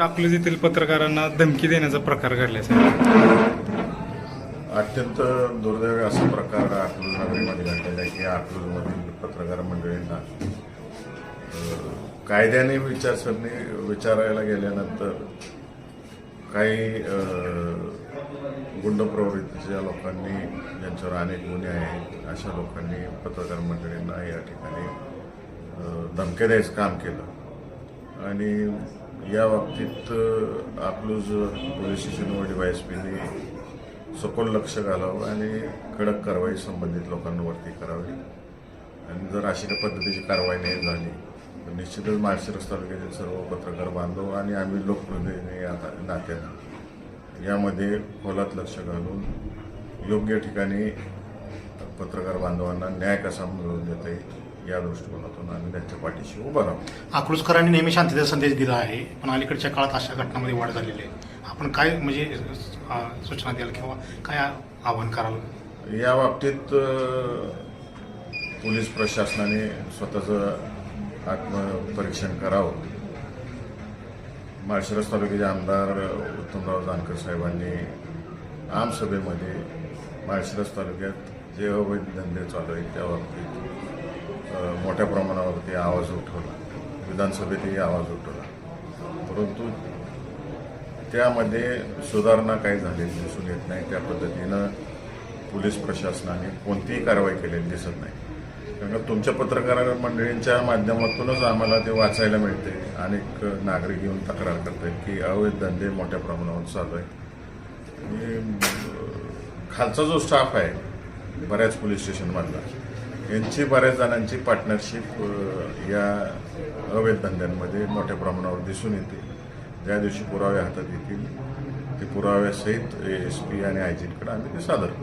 आपल्या येथील पत्रकारांना धमकी देण्याचा प्रकार घडला अत्यंत दुर्दैवी असा प्रकार अकलूज नगरीमध्ये घडलेला आहे की अकलूजमधील पत्रकार मंडळींना कायद्याने विचारसरणी विचारायला गेल्यानंतर काही गुंड प्रवृत्तीच्या लोकांनी ज्यांच्यावर अनेक गुन्हे आहेत अशा लोकांनी पत्रकार मंडळींना या ठिकाणी धमक्या द्यायचं काम केलं. आणि या बाबतीत अ, अकलूज पोलीस स्टेशनवर डीवायस पीने सखोल लक्ष घालावं आणि कडक कारवाई संबंधित लोकांवरती करावी. आणि जर अशी पद्धतीची कारवाई नाही झाली तर निश्चितच माळशिरस तालुक्यातील सर्व पत्रकार बांधव आणि आम्ही लोकप्रतिनिधी या नात्यानं यामध्ये खोलात लक्ष घालून योग्य ठिकाणी पत्रकार बांधवांना न्याय कसा मिळवून देता येईल या दृष्टिकोनातून आम्ही त्यांच्या पाठीशी उभं राहू. अकलूजकरांनी नेहमी शांततेचा संदेश दिला आहे पण अलीकडच्या काळात अशा घटनांमध्ये वाढ झालेली आहे. आपण काय म्हणजे अं, सूचना द्याल किंवा काय आवाहन कराल? या बाबतीत अ, पोलीस प्रशासनाने स्वतःचं आत्मपरीक्षण करावं. माळशिरस तालुक्याचे आमदार उत्तमराव जानकर साहेबांनी आमसभेमध्ये माळशिरस तालुक्यात जे अवैध धंदे चालू आहेत त्या बाबतीत मोठ्या प्रमाणावरती आवाज उठवला. विधानसभेतही आवाज उठवला. परंतु त्यामध्ये सुधारणा काही झालेली दिसून येत नाही. त्या पद्धतीनं पोलीस प्रशासनाने कोणतीही कारवाई केलेली दिसत नाही. कारण तुमच्या पत्रकार मंडळींच्या माध्यमातूनच आम्हाला ते वाचायला मिळते अनेक नागरिक येऊन तक्रार करतात की अवैध धंदे मोठ्या प्रमाणावर चालू आहेत. आणि खालचा जो स्टाफ आहे बऱ्याच पोलीस स्टेशनमधला यांची बऱ्याच जणांची पार्टनरशिप या अवैध धंद्यांमध्ये मोठ्या प्रमाणावर दिसून येते. ज्या दिवशी पुरावे हातात येतील ते पुराव्यासहित एस पी आणि आय जींकडे आम्ही ते सादर